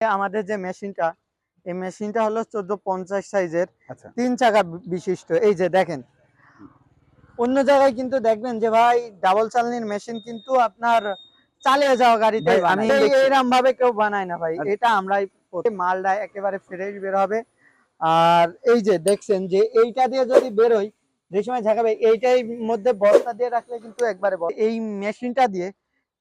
আমাদের যে মেশিনটা এই মেশিনটা হলো চোদ্দ পঞ্চাশ সাইজের আচ্ছা। তিন চাকা বিশিষ্ট। এই যে দেখেন। অন্য জায়গায় কিন্তু দেখবেন যে ভাই ডাবল চালনির মেশিন কিন্তু আপনার চালিয়ে যাওয়া গাড়িতে আমি। এরকম ভাবে কেউ বানায় না ভাই। আচ্ছা। এটা আমরাই মালটা একেবারে ফ্রেশ বের হবে। আর এই যে দেখছেন যে এইটা দিয়ে যদি বেরোয় যে সময় ঝাঁকাবে এইটাই মধ্যে বস্তা দিয়ে রাখলে কিন্তু একবারে এই মেশিনটা দিয়ে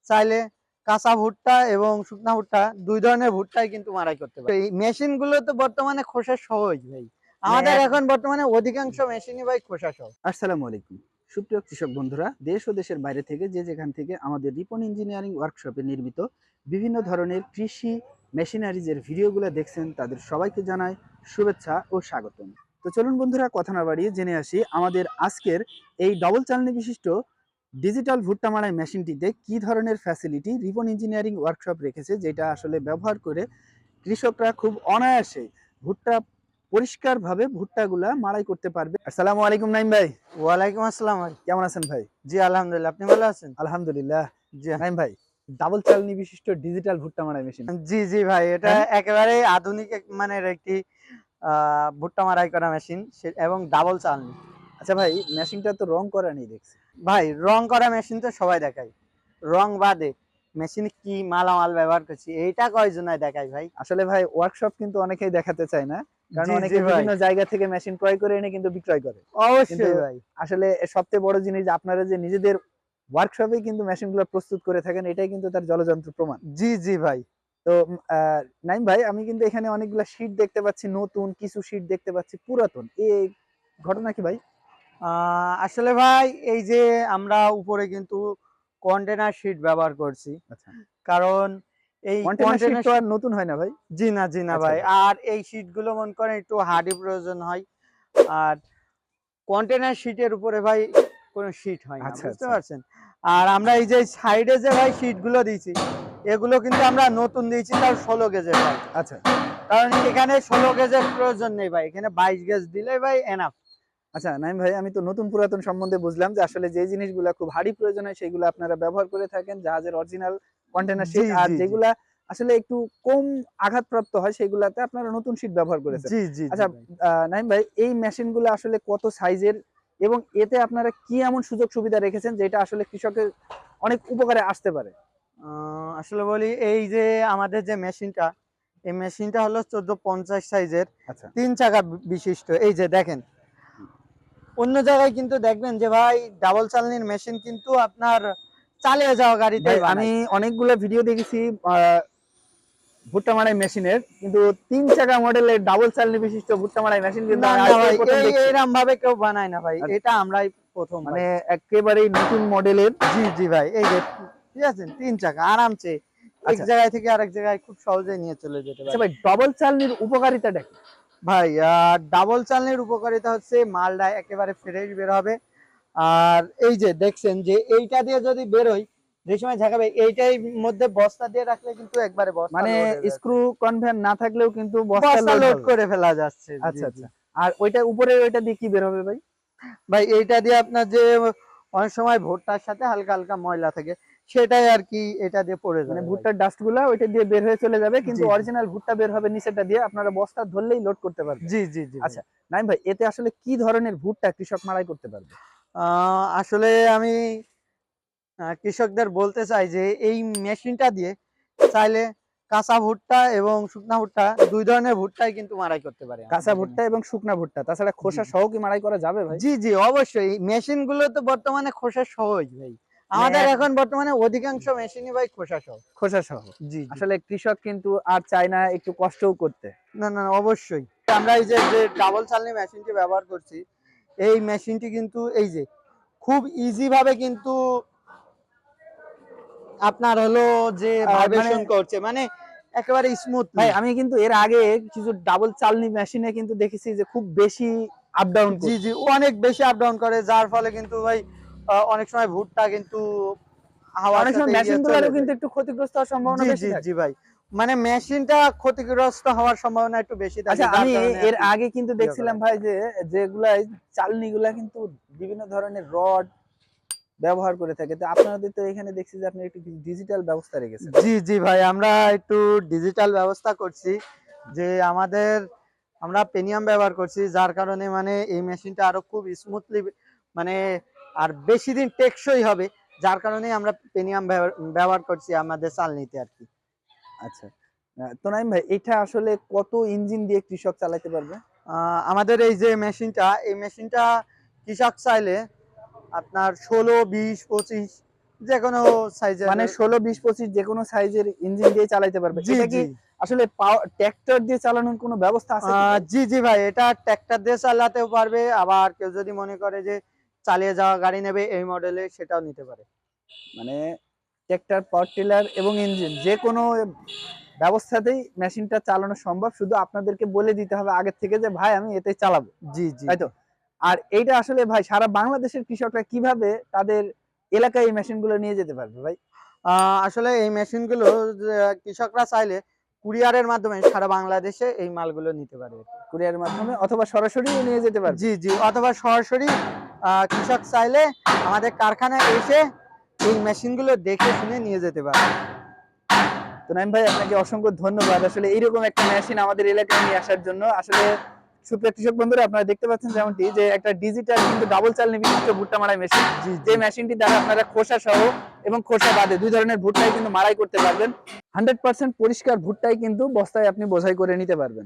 চাইলে কাঁচা ভুট্টা এবং শুকনা ভুট্টা দুই ধরনের ভুট্টাই কিন্তু মারাই করতে পারে। এই মেশিনগুলো তো বর্তমানে খোসা সহজ ভাই। আমাদের এখন বর্তমানে অধিকাংশ মেশিনই ভাই খোসা সহ আসসালামু আলাইকুম। সুপ্রিয় কৃষক বন্ধুরা দেশ ও দেশের বাইরে থেকে যে যেখান থেকে আমাদের রিপন ইঞ্জিনিয়ারিং ওয়ার্কশপে নির্মিত বিভিন্ন ধরনের কৃষি মেশিনারিজের ভিডিওগুলো দেখছেন তাদের সবাইকে জানাই শুভেচ্ছা ও স্বাগতম। তো চলুন বন্ধুরা কথা না বাড়িয়ে জেনে আসি আমাদের আজকের এই ডবল চালনি বিশিষ্ট ডিজিটাল ভুট্টা মারাই মেশিনটিতে কি ধরনের ফ্যাসিলিটি রিপন ইঞ্জিনিয়ারিং ওয়ার্কশপ রেখেছে যেটা আসলে ব্যবহার করে কৃষকরা খুব অনায়াসে ভুট্টা পরিষ্কারভাবে ভুট্টাগুলা মাড়াই করতে পারবে? আসসালামু আলাইকুম নাইম ভাই। ওয়ালাইকুম আসসালাম ভাই। কেমন আছেন ভাই? জি আলহামদুলিল্লাহ। আপনি ভালো আছেন? আলহামদুলিল্লাহ। জি। নাইম ভাই ডাবল চালনি বিশিষ্ট ডিজিটাল ভুট্টা মারাই মেশিন জি জি ভাই এটা হ্যাঁ? একেবারে আধুনিক মানের একটি আহ, ভুট্টা মারাই করা মেশিন এবং ডাবল চালনি আচ্ছা ভাই মেশিনটা তো রং করা নেই দেখছি। ভাই রং করা মেশিন তো সবাই দেখায়। রং বাদে মেশিনে কি মালামাল ব্যবহার করছি এইটা কয়জনায় দেখায় ভাই? আসলে ভাই ওয়ার্কশপ কিন্তু অনেকেই দেখাতে চায় না। কারণ জি, জি অনেকে বিভিন্ন জায়গা থেকে মেশিন ক্রয় করে এনে কিন্তু বিক্রয় করে। অবশ্যই ভাই। আসলে সবচেয়ে বড় জিনিস আপনারা যে নিজেদের ওয়ার্কশপে কিন্তু মেশিনগুলো প্রস্তুত করে থাকেন এটাই কিন্তু তার জলযন্ত্র প্রমাণ। জি জি ভাই। তো নাইম ভাই আমি কিন্তু এখানে অনেকগুলো শীট দেখতে পাচ্ছি নতুন কিছু শীট দেখতে পাচ্ছি পুরাতন। এই ঘটনা কি ভাই? আসলে ভাই এই যে আমরা উপরে কিন্তু কন্টেনার শিট ব্যবহার করছি। আচ্ছা। কারণ এই কন্টেনার তো আর নতুন হয় না ভাই? জি না জি না আচ্ছা, ভাই। আর এই শীটগুলো মনে করেন একটু হার্ডি প্রয়োজন হয়। আর কন্টেনার শীটের উপরে ভাই কোনো শীট হয় না আচ্ছা, বুঝতে। পারছেন? আর আমরা এই যে সাইডে যে ভাই শীটগুলো দিয়েছি এগুলো কিন্তু আমরা নতুন দিয়েছি তার ষোলো গেজের ভাই। আচ্ছা। কারণ এখানে ষোলো গেজের প্রয়োজন নেই ভাই। এখানে বাইশ গেজ দিলে ভাই এনাফ আচ্ছা নাইম ভাই আমি তো নতুন পুরাতন সম্বন্ধে বুঝলাম যে আসলে যে জিনিসগুলো খুব হাড়ি প্রয়োজন হয় সেগুলো আপনারা ব্যবহার করে থাকেন জাহাজের অরিজিনাল কন্টেনার শীট আর। যেগুলা আসলে একটু কম আঘাতপ্রাপ্ত হয় সেগুলাতে আপনারা নতুন শীট ব্যবহার করেছেন জি জি আচ্ছা নাইম ভাই এই মেশিনগুলো আসলে কত সাইজের এবং এতে আপনারা কি এমন সুযোগ সুবিধা রেখেছেন যেটা আসলে কৃষকের অনেক উপকারে আসতে পারে? আসলে বলি এই যে আমাদের যে মেশিনটা এই মেশিনটা হলো চোদ্দ পঞ্চাশ সাইজের আচ্ছা। তিন চাকা বিশিষ্ট। এই যে দেখেন অন্য জায়গায় কিন্তু দেখবেন যে ভাই ডাবল চালনির মেশিন কিন্তু আপনার চালিয়ে যাওয়া গাড়িতে আমি অনেকগুলো ভিডিও দেখেছি ভুট্টা মারাই মেশিনের কিন্তু তিন চাকা মডেলের ডাবল চালনি বিশিষ্ট ভুট্টা মারাই মেশিন কিন্তু। এইরকম ভাবে কেউ বানায় না ভাই আচ্ছা। এটা আমরাই প্রথম মানে একেবারেই নতুন মডেলের জি জি ভাই এই যে ঠিক আছে তিন চাকা আরামসে এক আচ্ছা। জায়গায় থেকে আরেক জায়গায় খুব সহজে নিয়ে চলে যেতে আচ্ছা পারে ভাই ডবল চালনির উপকারিতাটা কি ভাই ডাবল চালনির উপকারিতা হচ্ছে মালটা একেবারে ফ্রেশ বের হবে। আর এই যে দেখছেন যে এইটা দিয়ে যদি বেরোয় যে সময় ঝাঁকাবে এইটাই মধ্যে বস্তা দিয়ে রাখলে কিন্তু একবারে বস্তা মানে। স্ক্রু কনভেয়ার না থাকলেও কিন্তু বস্তা বস্তা লোড করে ফেলা যাচ্ছে। আচ্ছা আচ্ছা। আর ওইটা উপরে ওইটা দিয়ে কি বের হবে ভাই? ভাই এইটা দিয়ে আপনার যে অনেক সময় ভুট্টার সাথে হালকা হালকা ময়লা থাকে সেটাই আর কি এটা দিয়ে পড়ে মানে ভুট্টার ডাস্টগুলা ওইটা দিয়ে বের হয়ে চলে যাবে কিন্তু। অরিজিনাল ভুট্টা বের হবে নিচেটা দিয়ে আপনারা বস্তা ধরলেই লোড করতে পারবেন। জি জি জি আচ্ছা। নাইম ভাই এতে আসলে কি ধরনের ভুট্টা কৃষক মারাই করতে পারবে? আসলে আমি কৃষকদের বলতে চাই যে এই মেশিনটা দিয়ে চাইলে কাঁচা ভুট্টা এবং শুকনা ভুট্টা দুই ধরনের ভুট্টাই কিন্তু মারাই করতে পারে কাঁচা ভুট্টা এবং শুকনা ভুট্টা তাছাড়া খোসা সহ কি মারাই করা যাবে ভাই? জি জি অবশ্যই। মেশিনগুলো তো বর্তমানে খোসা সহজ ভাই। আমাদের এখন বর্তমানে অধিকাংশ মেশিনই ভাই খোসা সহ। খোসা সহ। জি। আসলে কৃষক কিন্তু আর চায় না একটু কষ্টও করতে। না না অবশ্যই। আমরা এই যে যে ডাবল চালনি মেশিনটি ব্যবহার করছি এই মেশিনটি কিন্তু এই যে খুব ইজি ভাবে কিন্তু আপনার হলো যে ভাইব্রেশন মানে- করছে মানে একেবারে স্মুথ ভাই আমি কিন্তু এর আগে কিছু ডাবল চালনি মেশিনে কিন্তু দেখেছি যে খুব বেশি আপ ডাউন জি জি অনেক বেশি আপ ডাউন করে যার ফলে কিন্তু ভাই অনেক সময় ভুট্টা কিন্তু অনেক সময় ইয়ে মেশিন চলে কিন্তু একটু ক্ষতিগ্রস্ত হওয়ার সম্ভাবনা বেশি জি ভাই। মানে মেশিনটা ক্ষতিগ্রস্ত হওয়ার সম্ভাবনা একটু বেশি থাকে আচ্ছা আমি এর আগে কিন্তু দেখছিলাম ভাই। যে যেগুলা চালনি কিন্তু বিভিন্ন ধরনের রড ব্যবহার করে থাকে। তো আপনাদের তো এখানে দেখছি যে আপনি একটু ডিজিটাল ব্যবস্থা রেখেছেন। জি জি ভাই আমরা একটু ডিজিটাল ব্যবস্থা করছি। যে আমাদের আমরা পেনিয়াম ব্যবহার করছি যার কারণে মানে এই মেশিনটা আরও খুব স্মুথলি মানে আর বেশি দিন টেকসই হবে যার কারণে আমরা পেনিয়াম ব্যবহার করছি আমাদের চালনিতে আর কি। আচ্ছা। আহ, তো নাইম ভাই এটা আসলে কত ইঞ্জিন দিয়ে কৃষক চালাতে পারবে? আমাদের এই যে মেশিনটা এই মেশিনটা কৃষক চাইলে আপনার ষোলো বিশ পঁচিশ যে কোনো সাইজের মানে ষোলো বিশ পঁচিশ যে কোনো সাইজের ইঞ্জিন দিয়ে চালাতে পারবে। জি জি। আসলে ট্র্যাক্টর দিয়ে চালানোর কোনো ব্যবস্থা আছে জি জি ভাই এটা ট্র্যাক্টর দিয়ে চালাতেও পারবে। আবার কেউ যদি মনে করে যে চালিয়ে যাওয়া গাড়ি নেবে এই মডেলে সেটাও নিতে পারে। মানে ট্র্যাক্টর পাওয়ার টিলার এবং ইঞ্জিন যে কোনো ব্যবস্থাতেই মেশিনটা চালানো সম্ভব। শুধু আপনাদেরকে বলে দিতে হবে আগের থেকে যে ভাই আমি এতে চালাবো। জি জি। তাই তো? আর এইটা আসলে ভাই সারা বাংলাদেশের কৃষকরা কীভাবে তাদের এলাকায় এই মেশিনগুলো নিয়ে যেতে পারবে ভাই? আহ, আসলে এই মেশিনগুলো কৃষকরা চাইলে কুরিয়ারের মাধ্যমে সারা বাংলাদেশে এই মালগুলো নিতে পারে কুরিয়ারের মাধ্যমে অথবা সরাসরি নিয়ে যেতে পারবে। জি জি। অথবা সরাসরি কৃষক চাইলে আমাদের কারখানায় এসে এই মেশিনগুলো দেখে শুনে নিয়ে যেতে পারে। তো নাইম ভাই, আপনাকে অসংখ্য ধন্যবাদ। আসলে এইরকম একটা মেশিন আমাদের এলাকায় নিয়ে আসার জন্য। আসলে সুপ্রিয় কৃষক বন্ধুরা আপনারা দেখতে পাচ্ছেন যেমনটি যে একটা ডিজিটাল কিন্তু ডাবল চালনি বিশিষ্ট ভুট্টা মারাই মেশিন যে মেশিনটি দ্বারা আপনারা খোসা সহ এবং খোসা বাদে দুই ধরনের ভুট্টাই কিন্তু মারাই করতে পারবেন। হান্ড্রেড পার্সেন্ট পরিষ্কার ভুট্টাই কিন্তু বস্তায় আপনি বোঝাই করে নিতে পারবেন।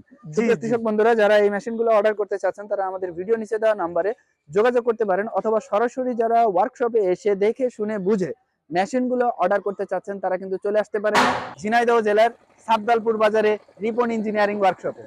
কৃষক বন্ধুরা যারা এই মেশিনগুলো অর্ডার করতে চাচ্ছেন তারা আমাদের ভিডিও নিচে দেওয়া নাম্বারে যোগাযোগ করতে পারেন অথবা সরাসরি যারা ওয়ার্কশপে এসে দেখে শুনে বুঝে মেশিনগুলো অর্ডার করতে চাচ্ছেন তারা কিন্তু চলে আসতে পারেন ঝিনাইদহ জেলার সাবদালপুর বাজারে রিপন ইঞ্জিনিয়ারিং ওয়ার্কশপে